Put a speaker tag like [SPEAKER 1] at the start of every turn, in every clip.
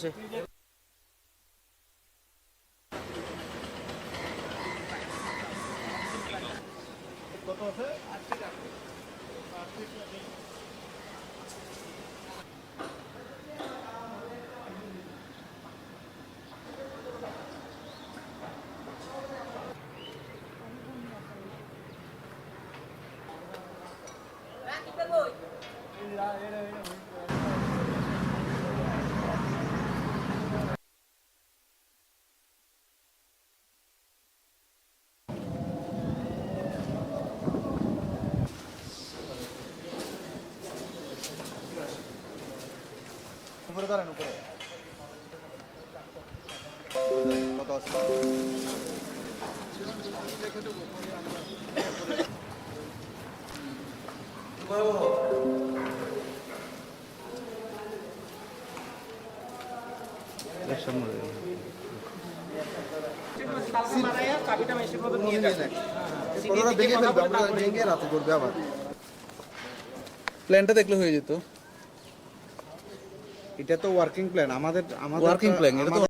[SPEAKER 1] চলতেছে
[SPEAKER 2] উপরে ধরেন উপরে কত আছে কতটা ভেঙে ফেলবে রাতে করবে আবার।
[SPEAKER 3] প্ল্যানটা দেখলে হয়ে যেত।
[SPEAKER 2] এটা তো ওয়ার্কিং প্ল্যান আমাদের আমাদের
[SPEAKER 3] ওয়ার্কিং প্ল্যান এটা তো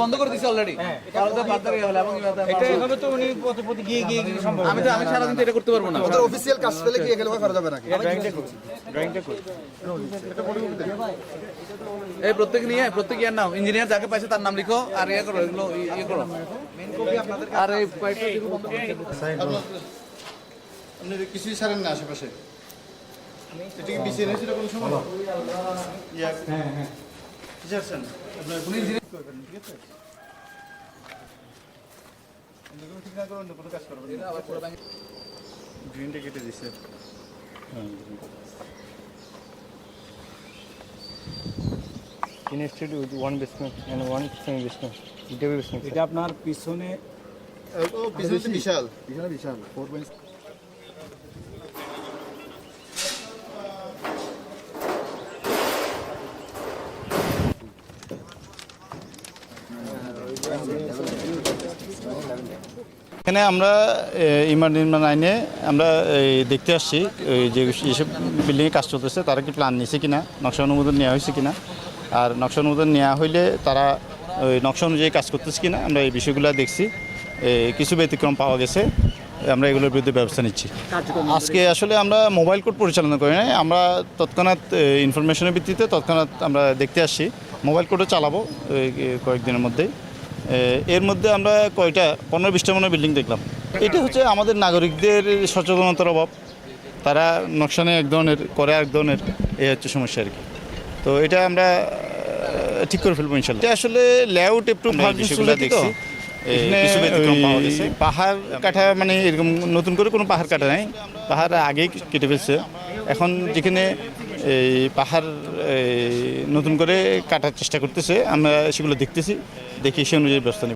[SPEAKER 3] বন্ধ করে অলরেডি আমি তো আমি সারাদিন এটা করতে পারব না।
[SPEAKER 2] ওদের অফিসিয়াল কাজ কি এগুলো করা যাবে নাকি?
[SPEAKER 3] এই প্রত্যেক নিয়ে প্রত্যেক ইয়ার নাও ইঞ্জিনিয়ার যাকে পাইছে তার নাম লিখো আর ইয়ে করো এগুলো ইয়ে করো। আর এই
[SPEAKER 4] আপনি কিছুই ছাড়েন না আশেপাশে। কোনো সময়? হ্যাঁ হ্যাঁ। আপনার কোনো ইঞ্জিনিয়ার করবেন ঠিক আছে? ঠিক না করে অন্য কোনো কাজ করবেন
[SPEAKER 3] এটা আবার পুরো
[SPEAKER 4] গ্রিনটা কেটে দিচ্ছে
[SPEAKER 5] Connected with one basement and one semi basement.
[SPEAKER 6] এটা আপনার পিছনে
[SPEAKER 4] ও পিছনে বিশাল
[SPEAKER 2] বিশাল বিশাল ফোর পয়েন্ট
[SPEAKER 4] এখানে আমরা ইমার নির্মাণ আইনে আমরা দেখতে আসছি যে যেসব বিল্ডিংয়ে কাজ চলতেছে তারা কি প্ল্যান নিছে কিনা নকশা অনুমোদন নেওয়া হয়েছে কিনা। আর নকশা অনুমোদন নেওয়া হইলে তারা ওই নকশা অনুযায়ী কাজ করতেছে কিনা আমরা এই বিষয়গুলো দেখছি। কিছু ব্যতিক্রম পাওয়া গেছে আমরা এগুলোর বিরুদ্ধে ব্যবস্থা নিচ্ছি। আজকে আসলে আমরা মোবাইল কোড পরিচালনা করি নাই আমরা তৎক্ষণাৎ ইনফরমেশনের ভিত্তিতে তৎক্ষণাৎ আমরা দেখতে আসছি। মোবাইল কোডও চালাবো কয়েকদিনের মধ্যেই। এর মধ্যে আমরা কয়টা পনেরো বিশটা মনে বিল্ডিং দেখলাম। এটা হচ্ছে আমাদের নাগরিকদের সচেতনতার অভাব। তারা নকশানে এক ধরনের করে এক ধরনের এই হচ্ছে সমস্যা আর কি। তো এটা আমরা ঠিক করে ফেলব ইনশাল্লাহ। আসলে লেআউট একটু বিষয়গুলো দেখছি। পাহাড় কাটা মানে এরকম নতুন করে কোনো পাহাড় কাটা নাই। পাহাড় আগেই কেটে ফেলছে। এখন যেখানে এই পাহাড় নতুন করে কাটার চেষ্টা করতেছে আমরা সেগুলো দেখতেছি। দেখি সে অনুযায়ী ব্যবস্থা